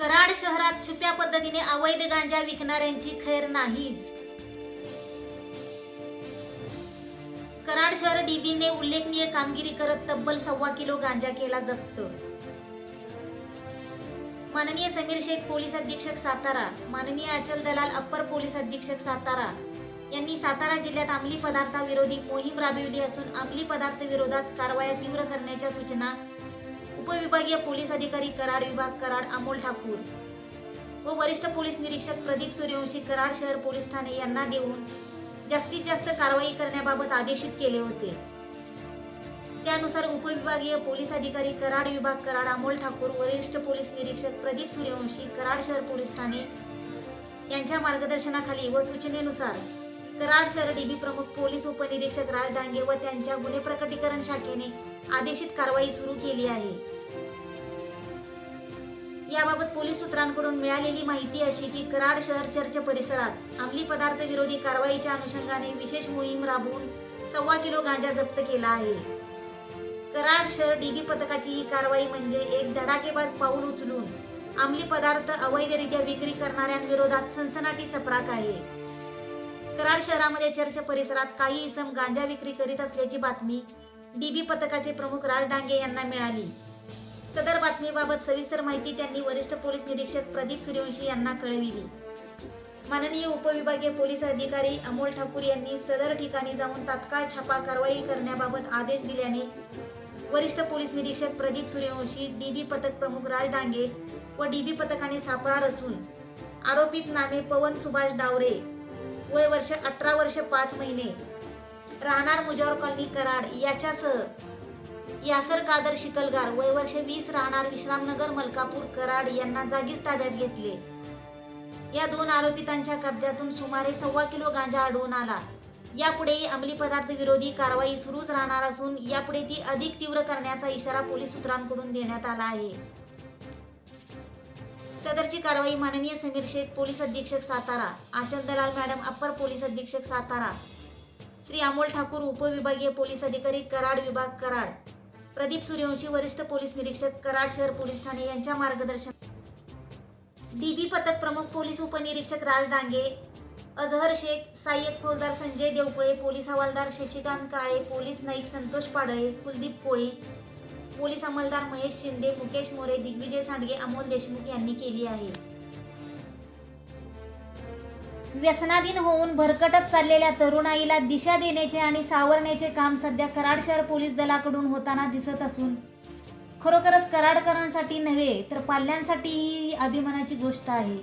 कराड शहरात छुप्या पद्धतीने अवैध गांजा विकणाऱ्यांची खैर नाहीच. कराड शहर डीबीने उल्लेखनीय कामगिरी करत तब्बल सव्वा किलो गांजा केला जप्त. माननीय समीर शेख पोलीस अधीक्षक सातारा माननीय अचल दलाल अप्पर पोलीस अधीक्षक सातारा यांनी सातारा जिल्ह्यात अंमली पदार्थाविरोधी मोहीम राबविली असून अंमली पदार्थ विरोधात कारवाया तीव्र करण्याच्या सूचना उपविभागीय पोलीस अधिकारी कराड विभाग कराड अमोल ठाकूर व वरिष्ठ पोलीस निरीक्षक प्रदीप सूर्यवंशी कराड शहर पोलीस ठाणे यांना देऊन जास्तीत जास्त कारवाई करण्याबाबत आदेशित केले होते. त्यानुसार उपविभागीय पोलीस अधिकारी कराड विभाग कराड अमोल ठाकूर वरिष्ठ पोलीस निरीक्षक प्रदीप सूर्यवंशी कराड शहर पोलीस ठाणे यांच्या मार्गदर्शनाखाली व सूचनेनुसार कराड शहर डीबी प्रमुख पोलीस उपनिरीक्षक राज डांगे व त्यांच्या गुन्हे प्रकटीकरण शाखेने आदेशित कारवाई सुरू केली आहे. याबाबत पोलीस सूत्रांकडून मिळालेली माहिती अशी की कराड शहर चर्च परिसरात अंमली पदार्थ विरोधी कारवाईच्या अनुषंगाने विशेष मोहीम राबवून सव्वा किलो गांजा जप्त केला आहे. कराड शहर डीबी पथकाची ही कारवाई म्हणजे एक धडाकेबाज पाऊल उचलून अंमली पदार्थ अवैधरित्या विक्री करणाऱ्यांविरोधात सनसनाटी चपराक आहे. कराड शहरामध्ये चर्च परिसरात काही इसम गांजा विक्री करीत असल्याची बातमी डीबी पथकाचे प्रमुख राज डांगे यांना मिळाली. सदर बातमीबाबत सविस्तर माहिती त्यांनी वरिष्ठ पोलीस निरीक्षक प्रदीप सूर्यवंशी यांना कळविली. माननीय उपविभागीय पोलीस अधिकारी अमोल ठाकूर यांनी सदर ठिकाणी जाऊन तात्काळ छापा कारवाई करण्याबाबत आदेश दिल्याने वरिष्ठ पोलीस निरीक्षक प्रदीप सूर्यवंशी डीबी पथक प्रमुख राज डांगे व डीबी पथकाने सापळा रचून आरोपित नामे पवन सुभाष डावरे वय वर्ष अठरा वर्ष पाच महिने. राहणार मुजावर कॉलनी कराड याच्यासह यासर कादर शिकलगार वय वर्ष वीस राहणार विश्रामनगर मलकापूर कराड यांना जागीच ताब्यात घेतले. या दोन आरोपितांच्या कब्जातून सुमारे सव्वा किलो गांजा आढळून आला. यापुढेही अंमली पदार्थ विरोधी कारवाई सुरूच राहणार असून यापुढे ती अधिक तीव्र करण्याचा इशारा पोलीस सूत्रांकडून देण्यात आला आहे. सदरची कारवाई माननीय समीर शेख पोलीस अधीक्षक सातारा आचल दलाल मॅडम अप्पर पोलीस अधीक्षक सातारा श्री अमोल ठाकूर उपविभागीय पोलीस अधिकारी कराड विभाग कराड प्रदीप सूर्यवंशी वरिष्ठ पोलीस निरीक्षक कराड शहर पोलीस ठाणे यांच्या मार्गदर्शन डीबी पथक प्रमुख पोलीस उपनिरीक्षक राज डांगे अझहर शेख सहाय्यक फौजदार Sanjay Devkule police havaldar Shashikant Kale police Naik Santosh Padale Kuldeep Koli police अंमलदार Mahesh Shinde Mukesh More Digvijay Sandge Amol Deshmukh यांनी केली आहे. व्यसनाधीन होऊन भरकटत चाललेल्या तरुणाईला दिशा देण्याचे आणि सावरण्याचे काम सध्या कराड शहर पोलीस दलाकडून होताना दिसत असून खरोखरच कराडकरांसाठी नव्हे तर पाल्यांसाठी ही अभिमानाची गोष्ट आहे.